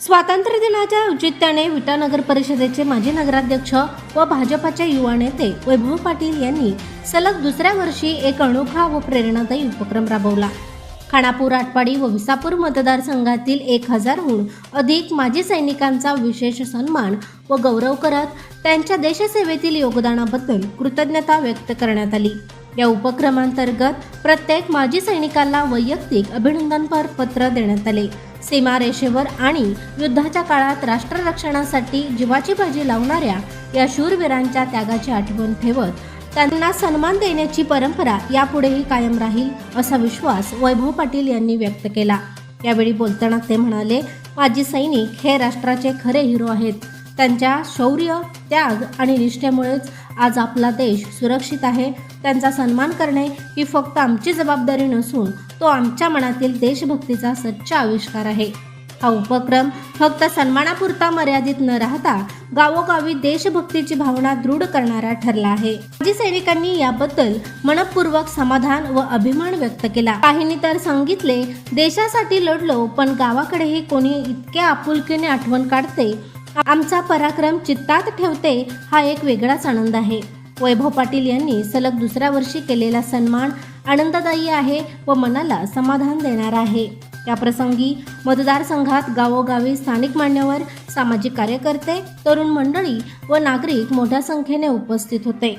स्वातंत्र्य दिनाच्या औचित्याने विटा नगर परिषदेचे माजी नगराध्यक्ष व भाजपाचे युवा नेते वैभव पाटील यांनी सलग दुसऱ्या वर्षी एक अनोखा व प्रेरणादायी उपक्रम राबवला. खानापूर आटपाडी व विसापूर मतदारसंघातील एक हजारहून अधिक माजी सैनिकांचा विशेष सन्मान व गौरव करत त्यांच्या देशसेवेतील योगदानाबद्दल कृतज्ञता व्यक्त करण्यात आली. या उपक्रमांतर्गत प्रत्येक माजी सैनिकाला वैयक्तिक अभिनंदनपर पत्र देण्यात आले. सीमारेषेवर आणि युद्धाच्या काळात राष्ट्ररक्षणासाठी जीवाची बाजी लावणाऱ्या या शूरवीरांच्या त्यागाची आठवण ठेवत त्यांना सन्मान देण्याची परंपरा यापुढेही कायम राहील असा विश्वास वैभव पाटील यांनी व्यक्त केला. यावेळी बोलताना ते म्हणाले माजी सैनिक हे राष्ट्राचे खरे हिरो आहेत. त्यांच्या शौर्य त्याग आणि निष्ठेमुळेच आज आपला देश सुरक्षित आहे. त्यांचा सन्मान करणे ही फक्त आमची जबाबदारी नसून तो आमच्या मनातील देशभक्तीचा सच्चा आविष्कार आहे. हा उपक्रम फक्त सन्मानापुरता मर्यादित न राहता गावोगावी देशभक्तीची भावना दृढ करणारा ठरला आहे. माजी सैनिकांनी याबद्दल मनपूर्वक समाधान व अभिमान व्यक्त केला. काहींनी तर सांगितले देशासाठी लढलो पण गावाकडेही कोणी इतक्या आपुलकीने आठवण काढते आमचा पराक्रम चित्तात ठेवते हा एक वेगळाच आनंद आहे. वैभव पाटील यांनी सलग दुसऱ्या वर्षी केलेला सन्मान आनंददायी आहे व मनाला समाधान देणारा आहे. या प्रसंगी मतदारसंघात गावोगावी स्थानिक मान्यवर सामाजिक कार्यकर्ते तरुण मंडळी व नागरिक मोठ्या संख्येने उपस्थित होते.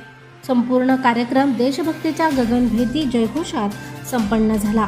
संपूर्ण कार्यक्रम देशभक्तीच्या गगनभेदी जयघोषात संपन्न झाला.